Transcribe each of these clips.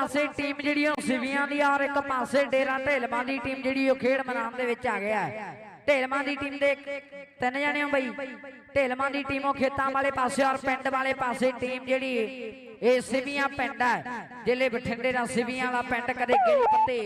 ਪਾਸੇ ਟੀਮ ਜਿਹੜੀ ਉਹ ਸਿਵੀਆਂ ਦੀ ਔਰ ਇੱਕ ਪਾਸੇ ਡੇਰਾ ਢੇਲਮਾਂ ਦੀ ਟੀਮ ਜਿਹੜੀ ਉਹ ਖੇਡ ਮੈਦਾਨ ਦੇ ਵਿੱਚ ਆ ਗਿਆ ਹੈ। ਢੇਲਮਾਂ ਦੀ ਟੀਮ ਦੇ ਤਿੰਨ ਜਣੇ ਹੋ ਬਈ। ਢੇਲਮਾਂ ਦੀ ਟੀਮ ਉਹ ਖੇਤਾਂ ਵਾਲੇ ਪਾਸੇ ਔਰ ਪਿੰਡ ਵਾਲੇ ਪਾਸੇ ਟੀਮ ਜਿਹੜੀ ਇਹ ਸਿਵੀਆਂ ਪਿੰਡ ਹੈ। ਜ਼ਿਲ੍ਹੇ ਬਠਿੰਡੇ ਦਾ ਸਿਵੀਆਂ ਵਾਲਾ ਪਿੰਡ ਕਦੇ ਗਿੱਲ ਪੱਤੇ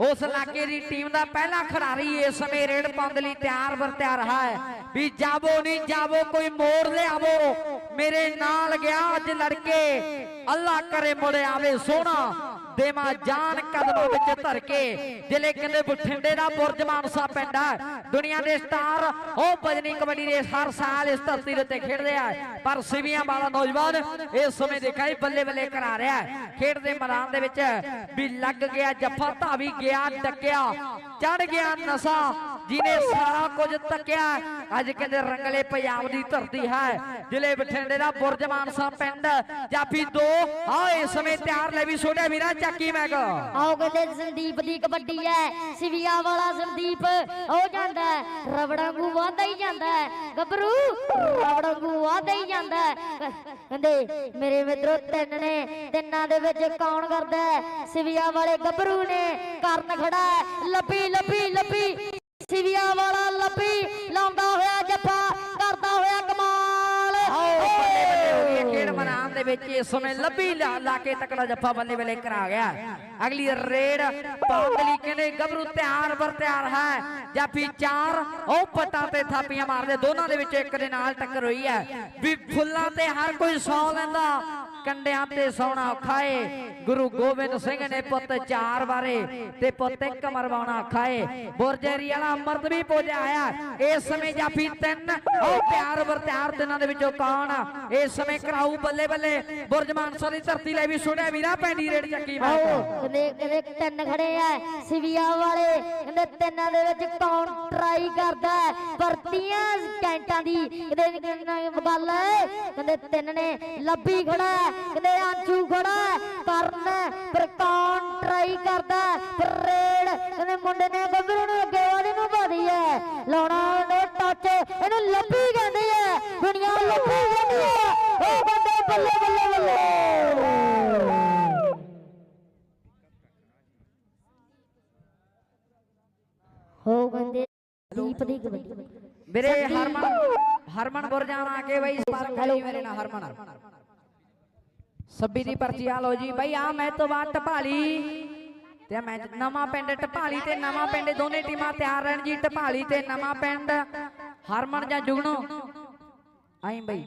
ਉਸ ਇਲਾਕੇ ਦੀ ਟੀਮ ਦਾ ਪਹਿਲਾ ਖਿਡਾਰੀ ਇਸ ਸਮੇਂ ਰੇਡ ਪਾਉਣ ਲਈ ਤਿਆਰ ਬਰ ਤਿਆਰ ਹੈ। ਵੀ ਜਾਵੋ, ਨਹੀਂ ਜਾਵੋ, ਕੋਈ ਮੋੜ ਲਿਆਵੋ। ਮੇਰੇ ਨਾਲ ਗਿਆ ਅੱਜ ਲੜਕੇ। ਅੱਲਾ ਕਰੇ ਮੁੜ ਆਵੇ ਸੋਹਣਾ। ਦੇਵਾ ਜਾਨ ਕਦਮਾਂ ਵਿੱਚ ਧਰ ਕੇ। ਜ਼ਿਲ੍ਹੇ ਕਹਿੰਦੇ ਬਠਿੰਡੇ ਦਾ ਬੁਰਜ ਮਾਨਸਾ ਪਿੰਡ ਹੈ। ਦੁਨੀਆ ਦੇ ਸਟਾਰ, ਉਹ ਬਜਨੀ ਕਬੱਡੀ ਰੇਸ ਹਰ ਸਾਲ ਇਸ ਧਰਤੀ ਦੇ ਉੱਤੇ ਖੇਡਦੇ ਆ। ਪਰ ਸਿਵੀਆਂ ਵਾਲਾ ਨੌਜਵਾਨ ਇਸ ਸਮੇਂ ਦੇਖਿਆ ਬੱਲੇ ਬੱਲੇ ਕਰਾ ਰਿਹਾ ਖੇਡ ਦੇ ਮੈਦਾਨ ਦੇ ਵਿੱਚ ਵੀ ਲੱਗ ਗਿਆ ਜੱਫਾ ਧਾਵੀ ਗਿਆ, ਡੱਕਿਆ। ਚੜ ਗਿਆ ਨਸ਼ਾ, ਜਿਹਨੇ ਸਾਰਾ ਕੁਝ ਤੱਕਿਆ ਅੱਜ ਕਹਿੰਦੇ ਰੰਗਲੇ ਪੰਜਾਬ ਦੀ ਧਰਤੀ ਹੈ। ਜ਼ਿਲ੍ਹੇ ਬਠਿੰਡੇ ਦਾ ਬੁਰਜ ਮਾਨਸਾ ਪਿੰਡ। ਜਾਫੀ 2 ਆ ਇਸ ਸਮੇਂ ਤਿਆਰ ਲੈ ਵੀ ਛੋਟੇ ਵੀਰਾ ਚੱਕੀ ਮੈਗ। ਆਓ ਕਹਿੰਦੇ ਸੰਦੀਪ ਦੀ ਕਬੱਡੀ ਹੈ। ਸਿਵਿਆ ਵਾਲਾ ਸੰਦੀਪ ਹੋ ਜਾਂਦਾ ਹੈ, ਨੂੰ ਵਾਧਾ ਹੀ ਜਾਂਦਾ ਗੱਭਰੂ ਰਬੜਾਂ ਨੂੰ ਵਾਧਾ ਹੀ ਜਾਂਦਾ ਕਹਿੰਦੇ ਮੇਰੇ ਮਿੱਤਰੋ ਤਿੰਨ ਨੇ ਤਿੰਨਾਂ ਦੇ ਵਿੱਚ ਕੌਣ ਕਰਦਾ ਹੈ? ਸਿਵਿਆ ਵਾਲੇ ਗੱਭਰੂ ਨੇ। ਕਰਨ ਖੜਾ ਲੱਭੀ ਲੱਭੀ ਲੱਭੀ। ਸਿਵਿਆ ਵਾਲਾ ਲੱਭੀ ਲਾਉਂਦਾ ਵਿੱਚ ਇਸ ਸਮੇਂ ਲੱਭੀ ਲਾ ਕੇ ਤਕੜਾ ਜੱਫਾ ਬੱਲੇ ਵੇਲੇ ਕਰਾ ਗਿਆ। ਅਗਲੀ ਰੇਡ ਪਾਉਣ ਕਹਿੰਦੇ ਗੱਭਰੂ ਤਿਆਰ ਵਰ ਤਿਆਰ ਹੈ। ਜਾਫੀ ਚਾਰ, ਉਹ ਪੱਟਾਂ ਤੇ ਥਾਪੀਆਂ ਮਾਰਦੇ, ਦੋਨਾਂ ਦੇ ਵਿੱਚ ਇੱਕ ਦੇ ਨਾਲ ਟੱਕਰ ਹੋਈ ਹੈ। ਵੀ ਫੁੱਲਾਂ ਤੇ ਹਰ ਕੋਈ ਸੌ ਲੈਂਦਾ। ਕੰਡਿਆਂ ਤੇ ਸੌਣਾ ਖਾਏ ਗੁਰੂ ਗੋਬਿੰਦ ਸਿੰਘ ਨੇ ਪੁੱਤ ਚਾਰ ਵਾਰੇ ਤੇ ਪੁੱਤ ਇੱਕ ਮਰਵਾਉਣਾ ਖਾਏ ਏ। ਬੁਰਜੇਰੀ ਵਾਲਾ ਅਮਰਤ ਵੀ ਪੂਜਿਆ ਆਇਆ ਇਸ ਸਮੇਂ ਜਾਫੀ ਤਿੰਨ। ਉਹ ਪਿਆਰ ਵਰ ਤਿੰਨਾਂ ਦੇ ਵਿੱਚੋਂ ਕੌਣ ਇਸ ਸਮੇਂ ਕਰਾਊ ਬੱਲੇ ਬੱਲੇ। ਬੁਰਜ ਮਾਨਸਾ ਦੀ ਧਰਤੀ ਲਈ ਵੀ ਸੁਣਿਆ ਵੀਰਾ ਪੈਂਦੀ ਰੇਡ ਚੱਕੀ ਆਓ ਕਹਿੰਦੇ ਕਹਿੰਦੇ ਤਿੰਨ ਖੜੇ ਆ। ਸਿਵਿਆ ਵਾਲੇ ਕਹਿੰਦੇ ਤਿੰਨਾਂ ਦੇ ਵਿੱਚ ਕੌਣ ਟਰਾਈ ਕਰਦਾ ਹੈ? ਕੈਂਟਾਂ ਦੀ। ਕਹਿੰਦੇ ਗੱਲ ਕਹਿੰਦੇ ਤਿੰਨ ਨੇ। ਲੱਭੀ ਖੜਾ ਕਹਿੰਦੇ ਆਂਚੂ ਖੜਾ ਹੈ, ਕਰਨ ਹੈ, ਪਰ ਕੌਣ ਟਰਾਈ ਕਰਦਾ ਹੈ? ਫਿਰ ਰੇਡ ਕਹਿੰਦੇ ਮੁੰਡੇ ਨੇ ਗੱਭਰੂ ਨੂੰ ਅੱਗੇ ਵਾਲੀ ਨੂੰ ਪਾਦੀ ਹੈ। ਲਾਉਣਾ ਉਹਨੇ ਟੱਚ ਇਹਨੂੰ ਲੱਭੀ ਕਹਿੰਦੇ ਆ ਦੁਨੀਆ ਲੱਭੀ ਕਹਿੰਦੀ ਹੈ। ਉਹ ਬੰਦੇ ਬੱਲੇ ਬੱਲੇ ਬੱਲੇ। ਹੋ ਗੰਦੇ ਦੀਪ ਦੀ ਕਬੱਡੀ। ਵੀਰੇ ਹਰਮਨ ਹਰਮਨ ਬੁਰਜਾਨ ਆ ਕੇ ਬਈ? ਸਪਾਰਕ ਕਰੀ ਮੇਰੇ ਨਾਲ ਹਰਮਨ। ਸੱਬੀ ਦੀ ਪਰਚੀ ਆ ਲਓ ਜੀ। ਬਈ ਆ ਮੈਂ ਤੋਂ ਬਾਅਦ ਟਪਾਲੀ ਤੇ ਮੈਂ ਨਵਾਂ ਪਿੰਡ ਟਪਾਲੀ ਤੇ ਨਵਾਂ ਪਿੰਡ। ਦੋਨੇ ਟੀਮਾਂ ਤਿਆਰ ਰਹਿਣ ਜੀ ਟਪਾਲੀ ਤੇ ਨਵਾਂ ਪਿੰਡ। ਹਰਮਨ ਜਾਂ ਜੁਗਨੋ ਆਈ ਬਈ।